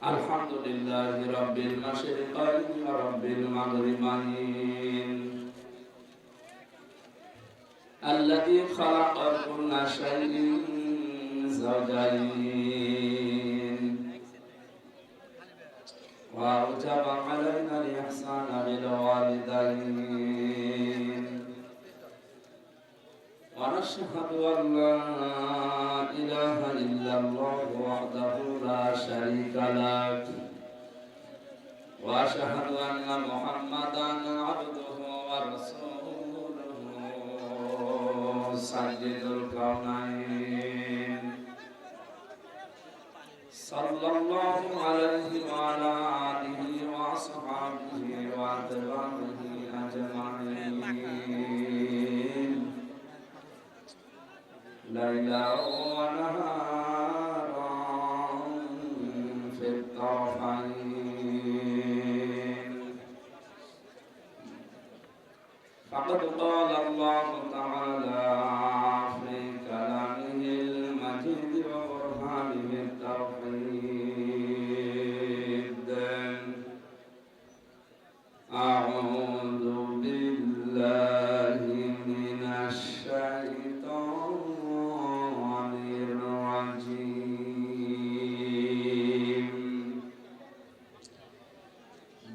الحمد لله رب المشرقين ورب المغربين الذي خلق كل شيء زوجين وأوجب ونشهد أن لا إله إلا الله وحده لا شريك له. وأشهد أن محمدا عبده ورسوله سيد الكونين. صلى الله عليه ليلا ونهارا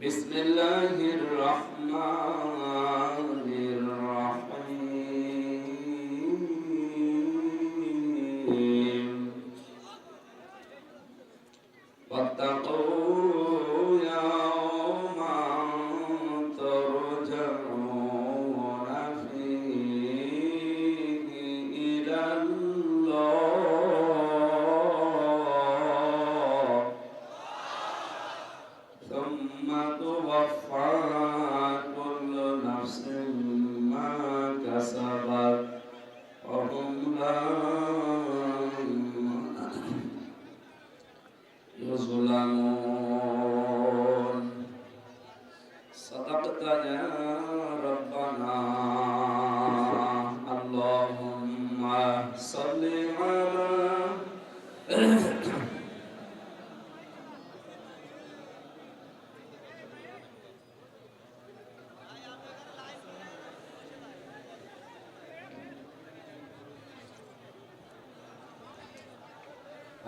بسم الله الرحمن الرحيم واتقوا كسبت وهم لا يظلمون صدقت يا ربنا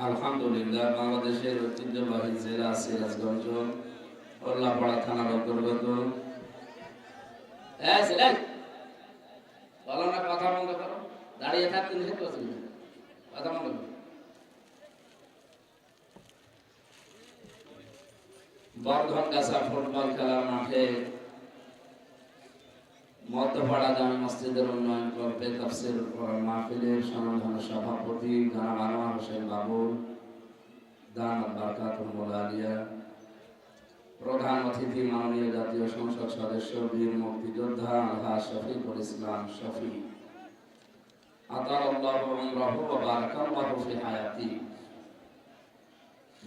আলহামদুলিল্লাহ, বাংলাদেশের ঐতিহ্যবাহী জেলা সিরাজগঞ্জ কল্লাপাড়া থানার অন্তর্গত না, কথা বন্ধ করো। দাঁড়িয়ে থাকতে কথা বন্ধ করো। বর্ধন গাছা ফুটবল খেলার মাঠে মধ্যপাড়া জামে মসজিদের উন্নয়ন মাহফিলের সভাপতি আনোয়ার হোসেন দান বারকাতুল মোলালিয়া প্রধান অতিথি মাননীয় জাতীয় সংসদ সদস্য, বীর মুক্তিযোদ্ধা আলহা শফিকুল ইসলাম শফি।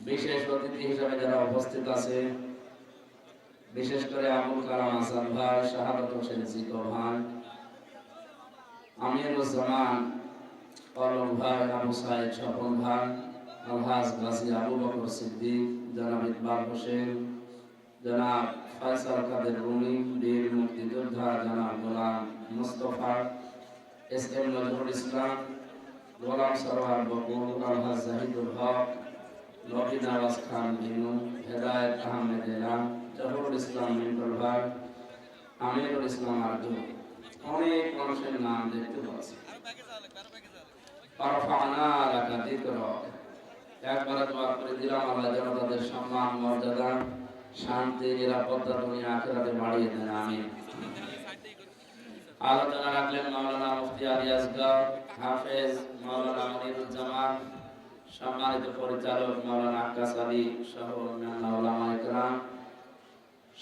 বিশেষ অতিথি হিসেবে যারা উপস্থিত আছে বিশেষ করে আবুল কালাম আসাদ ভাই, শাহাদত হোসেন জিকো ভাই আমিরুজ্জামান কলম ভাই, আবু সাইদ স্বপন ভাই, আলহাজ গাজী আবু বকর সিদ্দিক, জনাব ইকবাল হোসেন, জনাব ফয়সাল কাদের রুমি, বীর মুক্তিযোদ্ধা জনাব গোলাম মুস্তফা, এস এম নজরুল ইসলাম, গোলাম সরোয়ার বকুল, আলহাজ জাহিদুল হক, নবীন আওয়াজ খান বিনু হেদায়ত আহমেদ এলাম জহুরুল ইসলাম মিন্টুল ভাই আমিরুল ইসলাম আর্জু, অনেক মানুষের নাম দেখতে পাচ্ছি। একবার করে দিলাম আল্লাহ যেন তাদের সম্মান, মর্যাদা, শান্তি, নিরাপত্তা দুনিয়া আখেরাতে বাড়িয়ে দেন, আমিন। আলোচনা রাখলেন মাওলানা মুফতি আলী আসগর হাফেজ মাওলানা মনিরুজ্জামান, সম্মানিত পরিচালক মাওলানা আক্কাস আলী সহ অন্যান্য ওলামা ইকরাম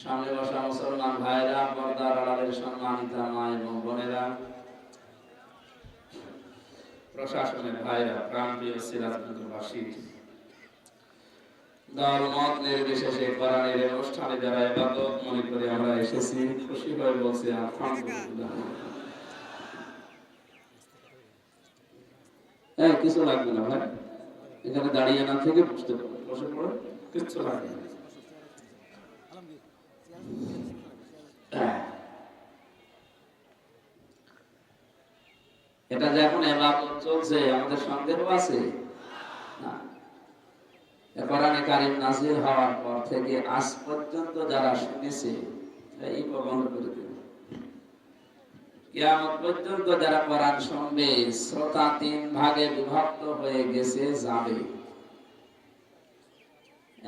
সামনে বসা মুসলমান ভাইরা, পর্দার আড়ালের সম্মানিতা মা এবং বোনেরা, প্রশাসনের ভাইরা, প্রাণপ্রিয় সিরাজগঞ্জবাসী নির্বিশেষে কোরআনের অনুষ্ঠানে যারা ইবাদত মনে করে আমরা এসেছি, খুশি হয়ে বলছি হ্যাঁ কিছু লাগবে না ভাই এখানে দাঁড়িয়ে না থেকে বসতে পারো, বসে পড়ো, কিচ্ছু লাগবে না। হ্যাঁ। এটা যে এখন এবাদত চলছে, আমাদের সন্দেহ আছে? কোরআনে কারিম নাজিল হওয়ার পর থেকে আজ পর্যন্ত যারা শুনেছে এই বন্ধ করে দেবে। কিয়ামত পর্যন্ত যারা কোরআন শুনবে, শ্রোতা তিন ভাগে বিভক্ত হয়ে গেছে, যাবে।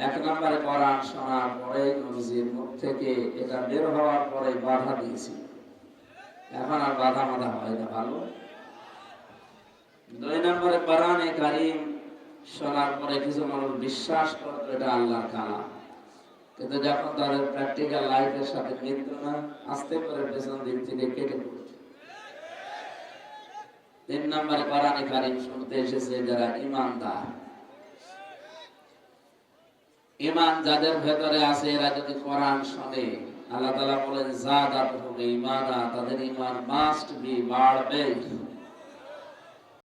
এক নম্বরে কোরআন শোনার পরে নবীজির মুখ থেকে এটা বের হওয়ার পরে বাধা দিয়েছি। এখন আর বাধা মাধা হয় না, ভালো? দুই নম্বরে কোরআনে কারিম শোনার পরে কিছু মানুষ বিশ্বাস করতো এটা আল্লাহর কালাম। কিন্তু যখন তাদের প্র্যাকটিক্যাল লাইফের সাথে মিলত না আস্তে করে পেছন দিক থেকে কেটে পড়ছে তিন নম্বরে কোরআনে কারিম শুনতে এসেছে যারা ইমানদার। ইমান যাদের ভেতরে আছে, এরা যদি কোরআন শোনে, আল্লাহ তাআলা বলেন জাদাত হবে ইমানা তাদের ইমান মাস্ট বি বাড়বে।